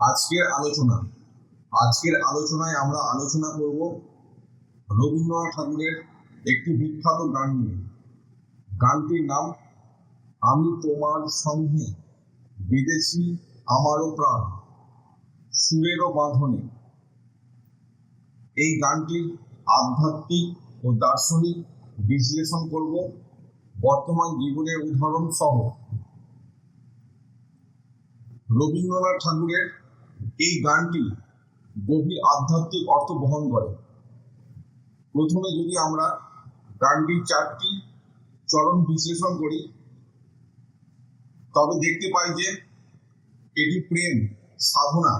আজকের আলোচনা, আজকের আলোচনায় আমরা আলোচনা করব রবীন্দ্রনাথ ঠাকুরের একটি বিখ্যাত গান নিয়ে। গানটির নাম, আমি তোমার সঙ্গে বিদেশি আমারও প্রাণ, সুরেরও বাঁধনে। এই গানটির আধ্যাত্মিক ও দার্শনিক বিশ্লেষণ করব বর্তমান জীবনের উদাহরণ সহ রবীন্দ্রনাথ ঠাকুরের এই গানটি গভীর আধ্যাত্মিক অর্থ বহন করে। প্রথমে যদি আমরা গানটির চারটি চরণ বিশ্লেষণ করি, তবে দেখতে পাই যে এটি প্রেম, সাধনা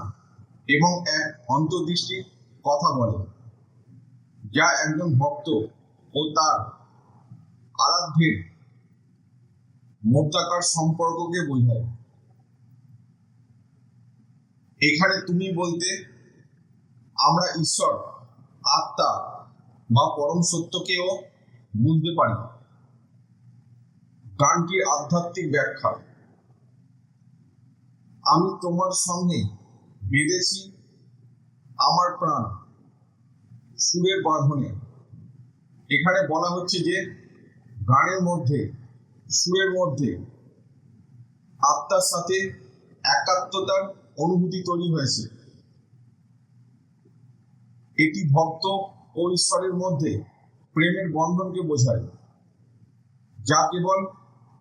এবং এক অন্তর্দৃষ্টির কথা বলে, যা একজন ভক্ত ও তার আরাধ্যের মধ্যাকার সম্পর্ককে বোঝায়। এখানে তুমি বলতে, আমরা ঈশ্বর, আত্মা বা পরম সত্যকেও বুঝতে পারি। গানটির আধ্যাত্মিক ব্যাখ্যা। আমি তোমার সঙ্গে বেঁধেছি আমার প্রাণ সুরের বাঁধনে। এখানে বলা হচ্ছে যে, গানের মধ্যে, সুরের মধ্যে আত্মার সাথে একাত্মতার অনুভূতি তৈরি হয়েছে। এটি ভক্ত ও ঈশ্বরের মধ্যে প্রেমের বন্ধনকে বোঝায়, যা কেবল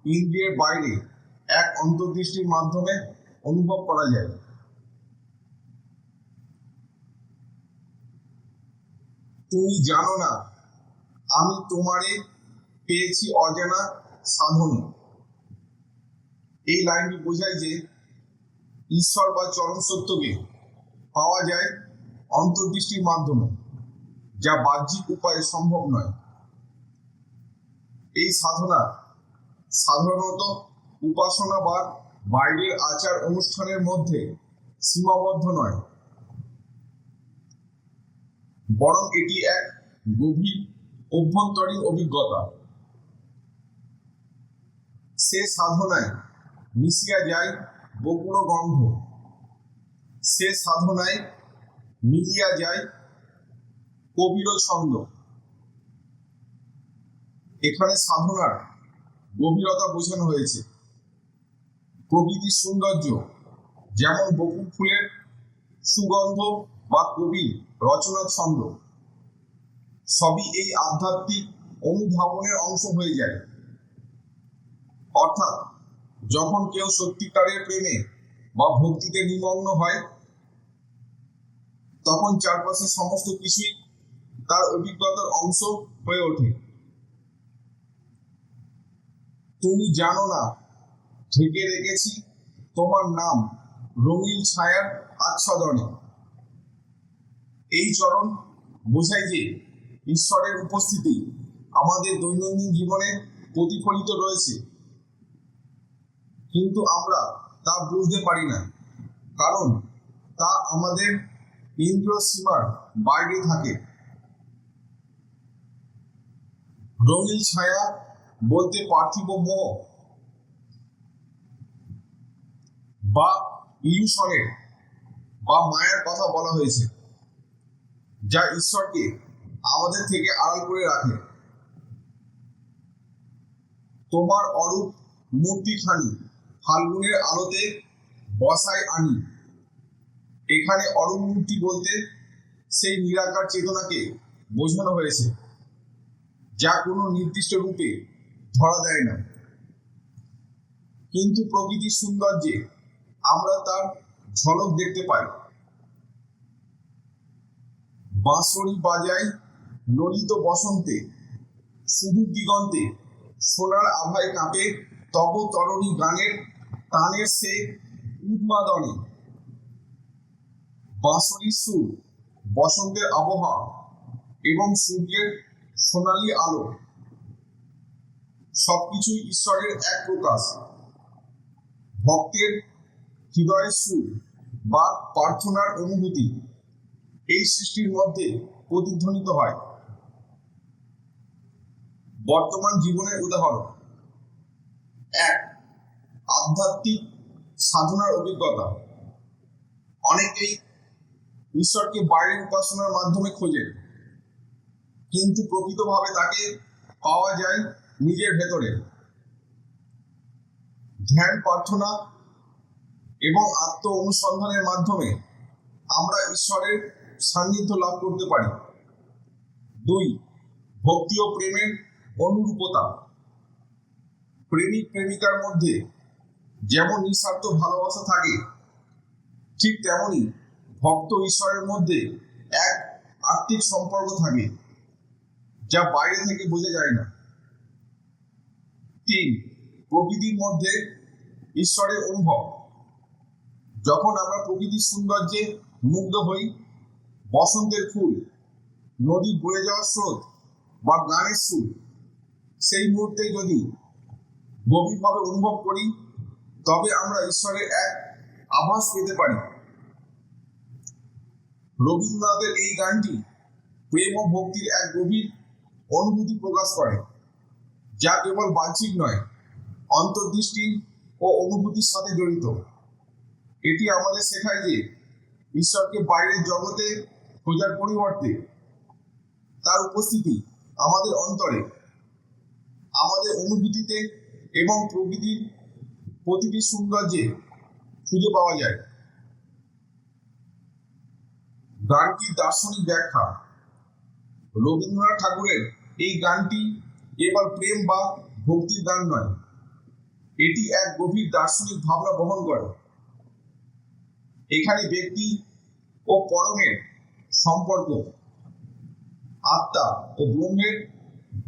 ইন্দ্রিয়ের বাইরে এক অন্তর্দৃষ্টির মাধ্যমে অনুভব করা যায়। তুমি জানো না, আমি তোমারে পেয়েছি অজানা সাধনে। এই লাইনটি বোঝায় যে ঈশ্বর বা চরম সত্যকে পাওয়া যায় অন্তর্দৃষ্টির মাধ্যমে, যা বাহ্যিক উপায়ে সম্ভব নয়। এই সাধনা সাধারণত উপাসনা বা বাইরের আচার অনুষ্ঠানের মধ্যে সীমাবদ্ধ নয়। বরং এটি এক গভীর অভ্যন্তরীণ অভিজ্ঞতা। সে সাধনায় মিশিয়া যায় বকুল গন্ধ। সে সাধনায় মিলিয়া যায় কবির ছন্দ। এখানে সাধনার গভীরতা বোঝানো হয়েছে। প্রকৃতির সৌন্দর্য, যেমন বকুল ফুলের সুগন্ধ বা কবি রচনার ছন্দ, সবই এই আধ্যাত্মিক অনুধাবনের অংশ হয়ে যায়। অর্থাৎ যখন কেউ সত্যিকারের প্রেমে বা ভক্তিতে নিমগ্ন হয়, তখন চারপাশে সমস্ত কিছুই তার অভিজ্ঞতার অংশ হয়ে ওঠে। তুমি জানো না, ঢেকে রেখেছি তোমার নাম রঙিন ছায়ার আচ্ছাদনে। এই চরণ বোঝায় যে ঈশ্বরের উপস্থিতি আমাদের দৈনন্দিন জীবনে প্রতিফলিত রয়েছে। কিন্তু আমরা তা বুঝতে পারি না। কারণ তা আমাদের ইন্দ্রিয় সীমার বাইরে থাকে। রঙিন ছায়া বলতে পার্থিব মোহ বা ইলুশনের বা মায়ের কথা বলা হয়েছে, যা ঈশ্বরকে আমাদের থেকে আড়াল করে রাখে। তোমার অরূপ মূর্তিখানি ফাল্গুনের আলোতে বসায় আনি। এখানে মূর্তি বলতে সেই নিরাকার চেতনাকে বোঝানো হয়েছে, যা কোনো নির্দিষ্ট রূপে ধরা দেয় না। কিন্তু প্রকৃতির সৌন্দর্যে আমরা তার ঝলক দেখতে পাই। বাঁশরি বাজায় ললিত বসন্তে সুদূর দিগন্তে সোনার আভায় কাঁপে তব তরণী গানের তানের সে উন্মাদনে। বাঁশরির সুর বসন্তের আবহাওয়া এবং সূর্যের সোনালী আলো। সবকিছুই ঈশ্বরের এক প্রকাশ। ভক্তের হৃদয়ের সুর বা প্রার্থনার অনুভূতি এই সৃষ্টির মধ্যে প্রতিধ্বনিত হয়। বর্তমান জীবনের উদাহরণ। এক আধ্যাত্মিক সাধনার অভিজ্ঞতা। অনেকেই ঈশ্বরকে বাইরের উপাসনার মাধ্যমে খোঁজে, কিন্তু প্রকৃতভাবে তাকে পাওয়া যায় নিজের ভেতরে। ধ্যান, প্রার্থনা এবং আত্ম অনুসন্ধানের মাধ্যমে আমরা ঈশ্বরের সান্নিধ্য লাভ করতে পারি। দুই, ভক্তি ও প্রেমের অনুরূপতা। প্রেমিক প্রেমিকার মধ্যে যেমন নিঃস্বার্থ ভালোবাসা থাকে, ঠিক তেমনি ভক্ত ঈশ্বরের মধ্যে এক আত্মিক সম্পর্ক থাকে, যা বাইরে থেকে বোঝা যায় না। তিন, প্রকৃতির মধ্যে ঈশ্বরের অনুভব। যখন আমরা প্রকৃতির সৌন্দর্যে মুগ্ধ হই, বসন্তের ফুল, নদী বয়ে যাওয়ার স্রোত বা গানের সুর, সেই মুহূর্তে যদি গভীরভাবে অনুভব করি তবে আমরা ঈশ্বরের এক আভাস পেতে পারি। রবীন্দ্রনাথের এই গানটি প্রেম ও ভক্তির এক গভীর অনুভূতি প্রকাশ করে, যা কেবল বাহ্যিক নয়, অন্তর্দৃষ্টি ও অনুভূতির সাথে জড়িত। এটি আমাদের শেখায় যে ঈশ্বরকে বাইরের জগতে খোঁজার পরিবর্তে তার উপস্থিতি আমাদের অন্তরে, আমাদের অনুভূতিতে এবং প্রকৃতির প্রতিটি সৌন্দর্যে খুঁজে পাওয়া যায়। গানটির দার্শনিক ব্যাখ্যা। রবীন্দ্রনাথ ঠাকুরের এই গানটি কেবল প্রেম বা ভক্তির গান নয়, এটি এক গভীর দার্শনিক ভাবনা বহন করে। এখানে ব্যক্তি ও পরমের সম্পর্ক, আত্মা ও ব্রহ্মের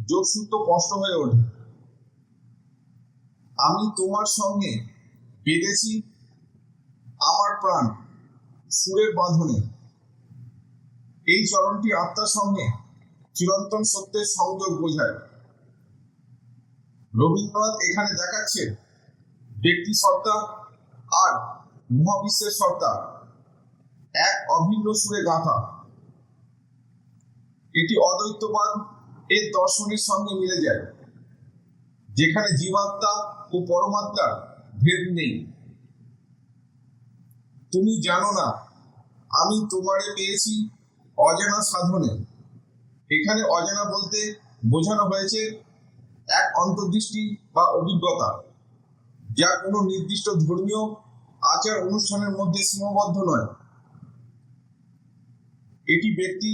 যোগসূত্র স্পষ্ট হয়ে ওঠে। আমি তোমার সঙ্গে বেঁধেছি আমার প্রাণ সুরের বাঁধনে। এই চরণটি আত্মার সঙ্গে চিরন্তন সত্যের সংযোগ বোঝায়। রবীন্দ্রনাথ এখানে দেখাচ্ছে ব্যক্তি সত্তা আর মহাবিশ্বের সত্তা, এক অভিন্ন সুরে গাঁথা। এটি অদ্বৈতবাদ এর দর্শনের সঙ্গে মিলে যায়। যেখানে জীবাত্মা ও পরমাত্মার ভেদ নেই। তুমি জানো না, আমি তোমারে পেয়েছি অজানা সাধনে। এখানে অজানা বলতে বোঝানো হয়েছে এক অন্তর্দৃষ্টি বা অভিজ্ঞতা, যা কোনো নির্দিষ্ট ধর্মীয় আচার অনুষ্ঠানের মধ্যে সীমাবদ্ধ নয়। এটি ব্যক্তি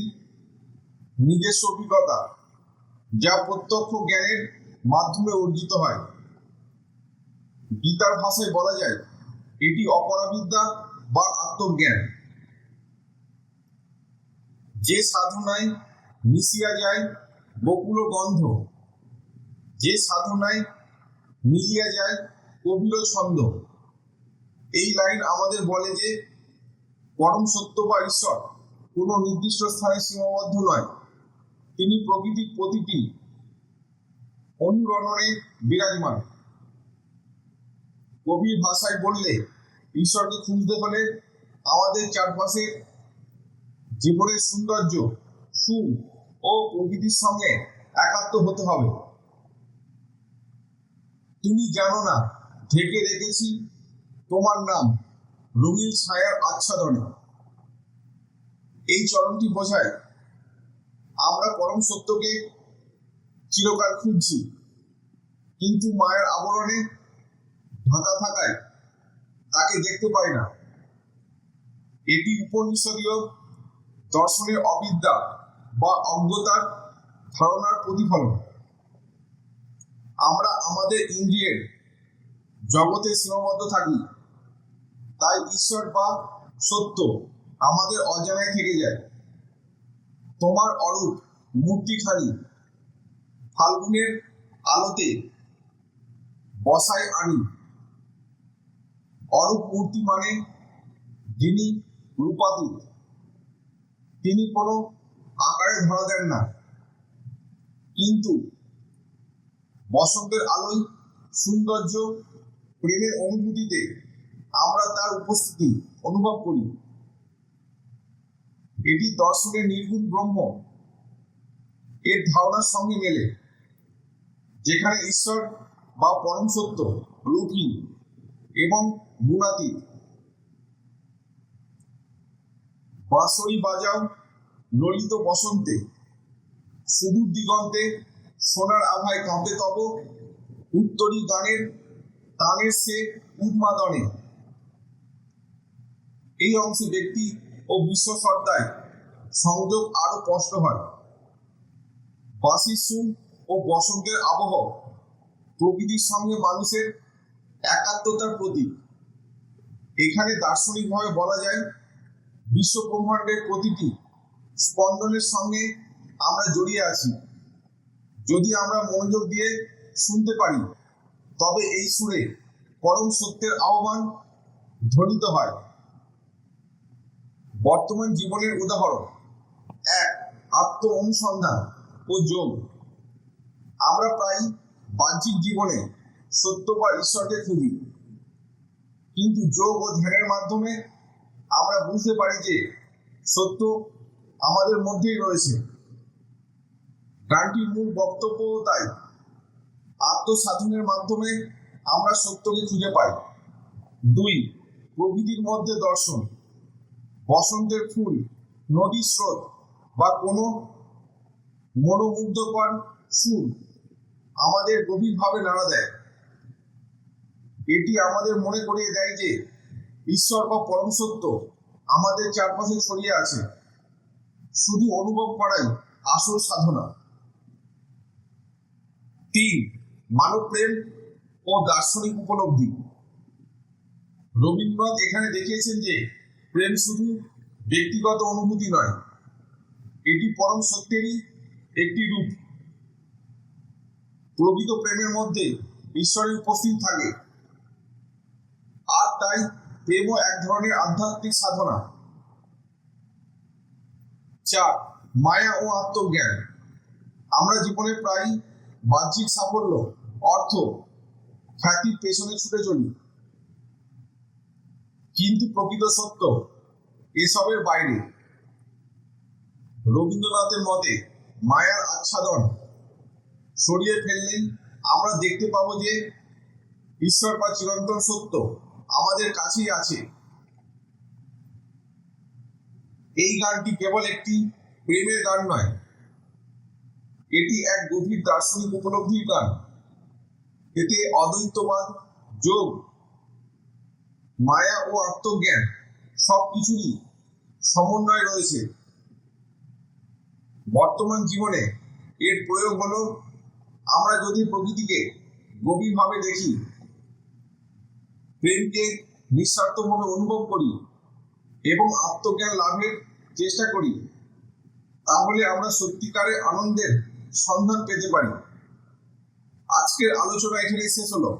নিজস্ব অভিজ্ঞতা, যা প্রত্যক্ষ জ্ঞানের মাধ্যমে অর্জিত হয়। গীতার ভাষায় বলা যায়, এটি অপরাবিদ্যা বা আত্মজ্ঞান। যে সাধনায় মিশিয়া যায় বকুল গন্ধ। যে সাধনায় মিলিয়া যায় কবির ছন্দ। এই লাইন আমাদের বলে যে, পরম সত্য বা ঈশ্বর। কোনো নির্দিষ্ট স্থানে সীমাবদ্ধ নয়। তিনি প্রকৃতির প্রতিটি অনুরণনে বিরাজমান? কবির ভাষায় বললে, ঈশ্বরকে খুঁজতে হলে আমাদের চারপাশে জীবনের সৌন্দর্য, সুর ও প্রকৃতির সঙ্গে একাত্ম হতে হবে। তুমি জানো না, ঢেকে রেখেছি তোমার নাম রঙিন ছায়ার আচ্ছাদনে। এই চরণটি বোঝায়, আমরা পরম সত্যকে চিরকাল খুঁজছি। কিন্তু মায়ের আবরণে ঢাকা থাকায় তাকে দেখতে পাই না। এটি উপনিষদীয় দর্শনের অবিদ্যা বা অজ্ঞতার ধারণার প্রতিফলন। আমরা আমাদের ইন্দ্রিয়ের জগতে সীমাবদ্ধ থাকি, তাই ঈশ্বর বা সত্য আমাদের অজানায় থেকে যায়। তোমার অরূপ মূর্তিখানি ফাল্গুনের আলোতে বসায় আনি। অরূপ মূর্তি মানে যিনি রূপাতীত তিনি কোনো আকারে ধরা দেন না। কিন্তু বসন্তের আলোয় সৌন্দর্য, প্রেমের অনুভূতিতে আমরা তার উপস্থিতি অনুভব করি। এটি দর্শনের নির্গুণ ব্রহ্ম। এর ধারণার সঙ্গে মেলে, যেখানে ঈশ্বর বা পরম সত্য রূপহীন এবং গুণাতীত বাঁশরি বাজাও ললিত বসন্তে, সুদূর দিগন্তে সোনার আভায় কাঁপে তব, উত্তরী গানের তানের সে উন্মাদনে। এই অংশে ব্যক্তি ও বিশ্ব সত্তায় সংযোগ আরও স্পষ্ট হয়। বাঁশির সুর ও বসন্তের আবহ প্রকৃতির সঙ্গে মানুষের একাত্মতার প্রতীক। এখানে দার্শনিকভাবে বলা যায় বিশ্ব ব্রহ্মাণ্ডের প্রতিটি স্পন্দনের সঙ্গে আমরা জড়িয়ে আছি। যদি আমরা মনোযোগ দিয়ে শুনতে পারি, তবে এই সুরে পরম সত্যের আহ্বান ধ্বনিত হয়। বর্তমান জীবনের উদাহরণ, এক আত্ম অনুসন্ধান ও যোগ। আমরা প্রায় বাহ্যিক জীবনে সত্য বা ঈশ্বরকে খুঁজি। কিন্তু যোগ ও ধ্যানের মাধ্যমে আমরা বুঝতে পারি যে সত্য আমাদের মধ্যেই রয়েছে। গানটির মূল বক্তব্য তাই, আত্মসাধনের মাধ্যমে আমরা সত্যকে খুঁজে পাই। দুই, প্রকৃতির মধ্যে দর্শন, বসন্তের ফুল, নদীর স্রোত বা কোনো মনোমুগ্ধকর সুর। আমাদের গভীরভাবে নাড়া দেয়। এটি আমাদের মনে করিয়ে দেয় যে, ঈশ্বর বা পরম সত্য আমাদের চারপাশে ছড়িয়ে আছে। শুধু অনুভব করাই আসল সাধনা। তিন, মানব প্রেম ও দার্শনিক উপলব্ধি। রবীন্দ্রনাথ এখানে দেখিয়েছেন যে, প্রেম শুধু ব্যক্তিগত অনুভূতি নয়, এটি পরম সত্যেরই একটি রূপ। প্রকৃত প্রেমের মধ্যে ঈশ্বরের উপস্থিত থাকে। আর তাই প্রেমও এক ধরনের আধ্যাত্মিক সাধনা। চার, মায়া ও আত্মজ্ঞান। আমরা জীবনে প্রায় বাহ্যিক সাফল্য, অর্থ, খ্যাতির পেছনে ছুটে চলি। কিন্তু প্রকৃত সত্য এসবের বাইরে। রবীন্দ্রনাথের মতে, মায়ার আচ্ছাদন সরিয়ে ফেললেই আমরা দেখতে পাবো যে ঈশ্বর বা চিরন্তন সত্য আমাদের কাছেই আছে। এই গানটি কেবল একটি প্রেমের গান নয়, এটি এক গভীর দার্শনিক উপলব্ধির গান। এতে অদ্বৈতবাদ, যোগ, মায়া ও আত্মজ্ঞান সব কিছুরই সমন্বয় রয়েছে। বর্তমান জীবনে এর প্রয়োগ হলো আমরা যদি প্রকৃতিকে গভীরভাবে দেখি, প্রেমকে নিঃস্বার্থভাবে অনুভব করি এবং আত্মজ্ঞান লাভের চেষ্টা করি, তাহলে আমরা সত্যিকারের আনন্দের সন্ধান পেতে পারি। আজকের আলোচনা এখানে শেষ হলো।